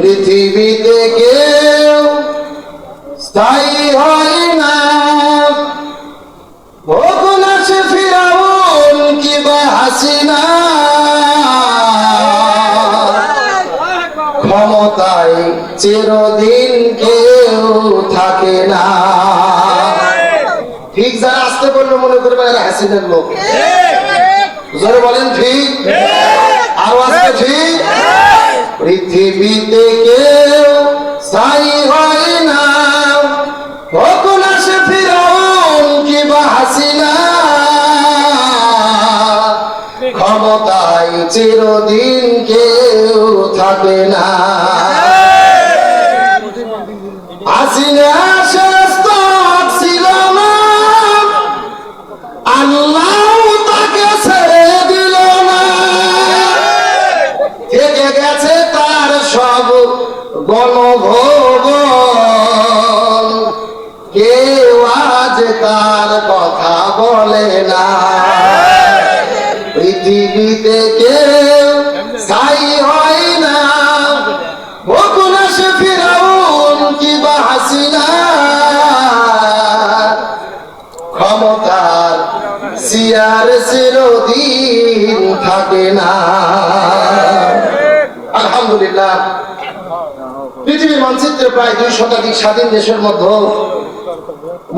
পৃথিবীতে কেউ স্থায়ী হয় না। হোক না সে ফিরাউন কিবা হাসিনা। ক্ষমতায় চিরদিন কেউ থাকে না। ঠিক যারা আসতে বলল মনে করবে এরা হাসিনের লোক। জোরে বলেন ঠিক? আরও আসতে ঠিক। পৃথিবীতে কেউ স্থায়ী হয় না। হোক না সে ফিরাউন, কিবা হাসিনা? ক্ষমতায় চিরদিন কেউ থাকে না। হাসিনা সব গণভবন। কেউ আজ তার কথা বলে না। পৃথিবীতে কেউ স্থায়ী হয় না। হোক না সে ফিরাউন কিবা হাসিনা। ক্ষমতার সিয়ার চিরদিন থাকে না। আলহামদুলিল্লাহ। পৃথিবীর মানচিত্রে প্রায় দুই শতাধিক স্বাধীন দেশের মধ্যে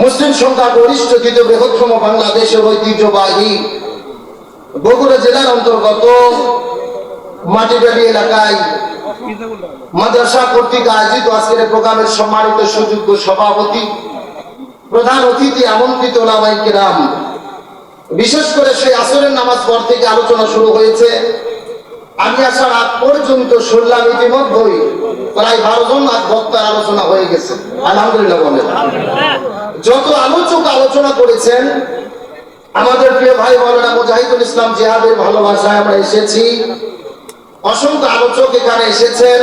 মুসলিম সংখ্যা গরিষ্ঠ বৃহত্তম বাংলাদেশের ঐতিহ্যবাহী বগুড়া জেলার অন্তর্গত মাটিডালি এলাকায় মাদ্রাসা কর্তৃক আয়োজিত আজকের প্রোগ্রামের সম্মানিত সুযোগ্য সভাপতি, প্রধান অতিথি, আমন্ত্রিত বিশেষ করে সেই আসরের নামাজ পর থেকে আলোচনা শুরু হয়েছে। আমি আসার আগ পর্যন্ত শুনলাম ইতিমধ্যেই প্রায় বারো জন বক্তার আলোচনা হয়ে গেছে। আলহামদুলিল্লাহ বলেন। যত আলোচক আলোচনা করেছেন, আমাদের প্রিয় ভাই বলেনা মুজাহিদুল ইসলাম জিহাদের ভালোবাসায় আমরা এসেছি। অসংখ্য আলোচক এখানে এসেছেন।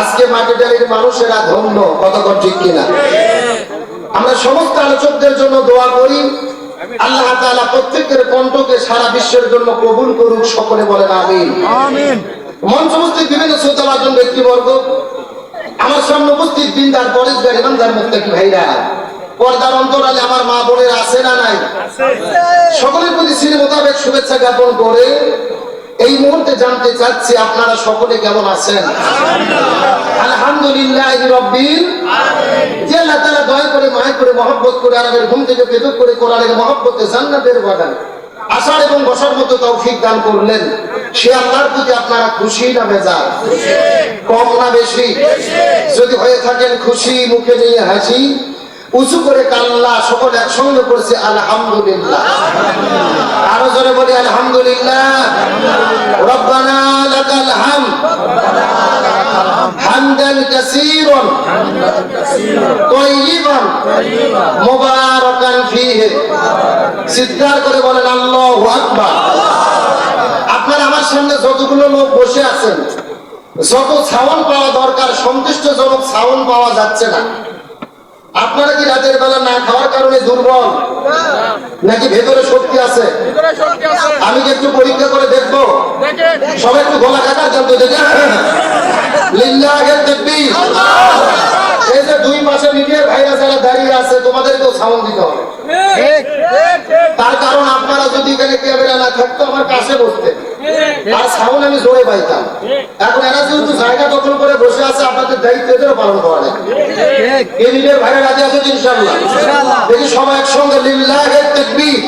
আজকে মাটিটালির মানুষেরা ধন্য কতক্ষণ ঠিক কিনা? আমরা সমস্ত আলোচকদের জন্য দোয়া করি। আল্লাহ তাআলা প্রত্যেকের কণ্ঠকে সারা বিশ্বের জন্য কবুল করুক সকলে বলেন আমিন। আমিন। মঞ্চ উপস্থিত বিভিন্ন শ্রোতাবাজন ব্যক্তিবর্গ আমার সামনে উপস্থিত দিনদার পরেশগার ইমানদার মুক্তাকি ভাইরা পর্দার অন্তরালে আমার মা বোনের আছে না নাই? সকলের প্রতি শ্রী মোতাবেক শুভেচ্ছা জ্ঞাপন করে এই মুহূর্তে জানতে চাচ্ছি আপনারা সকলে কেমন আছেন? আলহামদুলিল্লাহ রব্বিল করে মহব্বত করে আরবের ঘুম থেকে বেদক করে কোরআনের মহব্বতে জান্নাতের বাগান আসার এবং বসার মতো তৌফিক দান করলেন। সে আল্লাহর প্রতি আপনারা খুশি না বেজার? কম না বেশি? যদি হয়ে থাকেন খুশি, মুখে নিয়ে হাসি, উঁচু করে কাল্লা সকল একসঙ্গে করছে, আলহামদুলিল্লাহ। আরও জোরে বলি, আলহামদুলিল্লাহ। রব্বানা লাকাল হাম হামদান কাসীরান। তাইয়িবান মুবারাকান ফীহি। সিদ্ধার করে বলেন, আল্লাহু আকবার। আপনার আমার সামনে যতগুলো লোক বসে আছেন, যত ছাউন পাওয়া দরকার সন্তুষ্টজনক ছাউন পাওয়া যাচ্ছে না। আপনারা কি রাতের বেলা না খাওয়ার কারণে দুর্বল? নাকি ভেতরে শক্তি আছে? আমি একটু পরীক্ষা করে দেখব? সবাই একটু গলা কাটার জানতো দেখে। লিল্লাহে দেখবি। এই যে দুই মাসের মিডিয়ার তোমাদেরকেও সাউন্ড দিতে হবে। তার কারণ আপনারা যদি এখানে ক্যামেরা না থাকতো আমার কাছে বসতেন। আর সাউন্ড আমি জোরে পাইতাম। এখন এরা যেহেতু জায়গা দখল করে বসে আছে আপনাদের দায়িত্ব এদেরও পালন করা যায় এই মিডিয়ার ভাইরা রাজি আছে ইনশাল্লাহ দেখি সবাই একসঙ্গে লিল্লাহে তাকবীর।